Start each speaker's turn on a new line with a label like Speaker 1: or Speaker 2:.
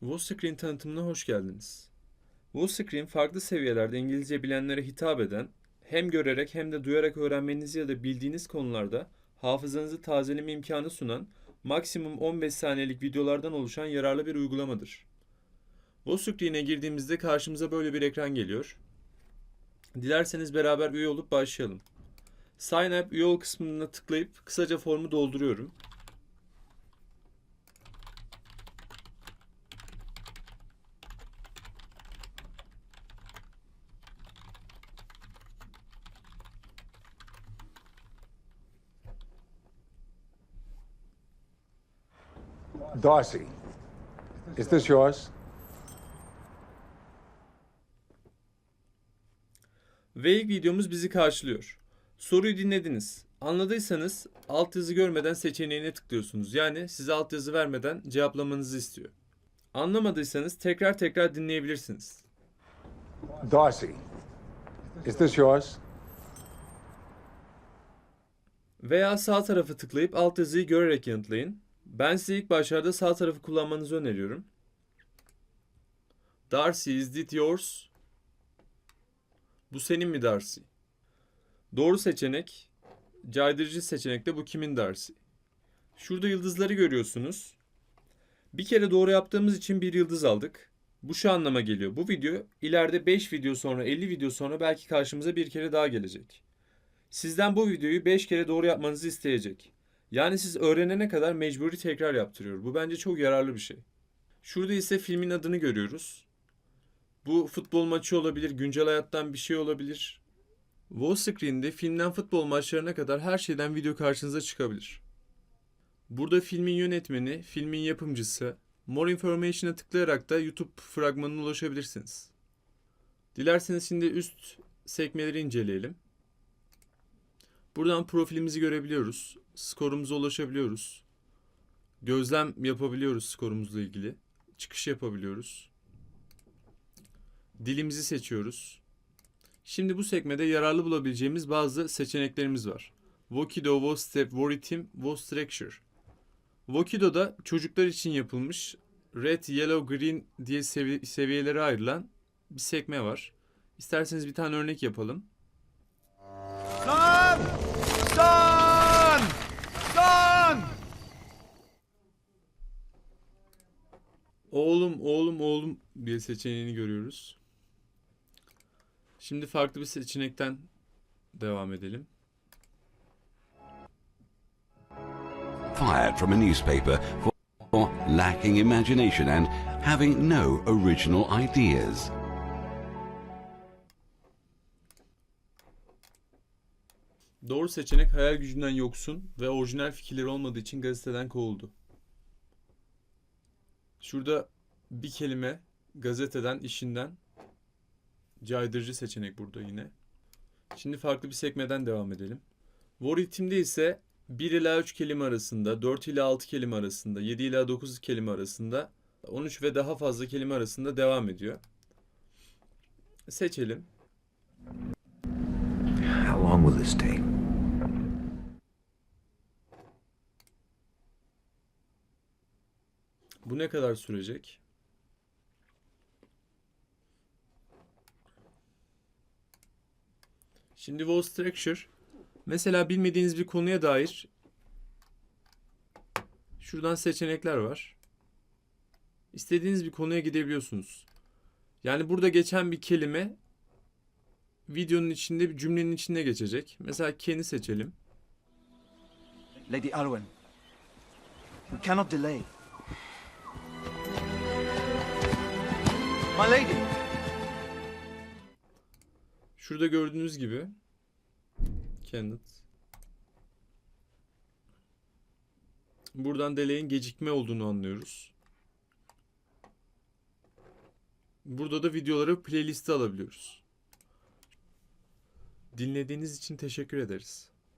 Speaker 1: WallScreen tanıtımına hoş geldiniz. WallScreen farklı seviyelerde İngilizce bilenlere hitap eden, hem görerek hem de duyarak öğrenmenizi ya da bildiğiniz konularda hafızanızı tazeleme imkanı sunan maksimum 15 saniyelik videolardan oluşan yararlı bir uygulamadır. WallScreen'e girdiğimizde karşımıza böyle bir ekran geliyor. Dilerseniz beraber üye olup başlayalım. Sign up üye ol kısmına tıklayıp kısaca formu dolduruyorum.
Speaker 2: Darcy, is this yours?
Speaker 1: Ve ilk videomuz bizi karşılıyor. Soruyu dinlediniz. Anladıysanız altyazı görmeden seçeneğine tıklıyorsunuz. Yani size altyazı vermeden cevaplamanızı istiyor. Anlamadıysanız tekrar tekrar dinleyebilirsiniz.
Speaker 2: Darcy, is this yours?
Speaker 1: Veya sağ tarafı tıklayıp altyazıyı görerek yanıtlayın. Ben size ilk başlarda sağ tarafı kullanmanızı öneriyorum. Darcy, is it yours? Bu senin mi Darcy? Doğru seçenek, caydırıcı seçenek de bu kimin Darcy? Şurada yıldızları görüyorsunuz. Bir kere doğru yaptığımız için bir yıldız aldık. Bu şu anlama geliyor. Bu video ileride 5 video sonra 50 video sonra belki karşımıza bir kere daha gelecek. Sizden bu videoyu 5 kere doğru yapmanızı isteyecek. Yani siz öğrenene kadar mecburi tekrar yaptırıyor. Bu bence çok yararlı bir şey. Şurada ise filmin adını görüyoruz. Bu futbol maçı olabilir, güncel hayattan bir şey olabilir. Wallscreen'de filmden futbol maçlarına kadar her şeyden video karşınıza çıkabilir. Burada filmin yönetmeni, filmin yapımcısı, More Information'a tıklayarak da YouTube fragmanına ulaşabilirsiniz. Dilerseniz şimdi üst sekmeleri inceleyelim. Buradan profilimizi görebiliyoruz. Skorumuza ulaşabiliyoruz. Gözlem yapabiliyoruz skorumuzla ilgili. Çıkış yapabiliyoruz. Dilimizi seçiyoruz. Şimdi bu sekmede yararlı bulabileceğimiz bazı seçeneklerimiz var. Vokido, Vostep, Voritim, Vostructure. Vokido'da çocuklar için yapılmış Red, Yellow, Green diye sevi- seviyelere ayrılan bir sekme var. İsterseniz bir tane örnek yapalım. Oğlum, oğlum, oğlum diye seçeneğini görüyoruz. Şimdi farklı bir seçenekten devam edelim.
Speaker 3: fired from a newspaper for lacking imagination and having no original ideas.
Speaker 1: Doğru seçenek hayal gücünden yoksun ve orijinal fikirleri olmadığı için gazeteden kovuldu. Şurada bir kelime gazeteden, işinden caydırıcı seçenek burada yine. Şimdi farklı bir sekmeden devam edelim. Word ise 1 ila 3 kelime arasında, 4 ila 6 kelime arasında, 7 ila 9 kelime arasında, 13 ve daha fazla kelime arasında devam ediyor. Seçelim.
Speaker 4: How long will this take?
Speaker 1: Bu ne kadar sürecek? Şimdi wall structure mesela bilmediğiniz bir konuya dair şuradan seçenekler var. İstediğiniz bir konuya gidebiliyorsunuz. Yani burada geçen bir kelime videonun içinde bir cümlenin içinde geçecek. Mesela Ken'i seçelim.
Speaker 5: Lady Arwen, we cannot delay. My lady,
Speaker 1: Şurada gördüğünüz gibi Kenneth. Buradan delay'in gecikme olduğunu anlıyoruz. Burada da videoları playlist'e alabiliyoruz. Dinlediğiniz için teşekkür ederiz.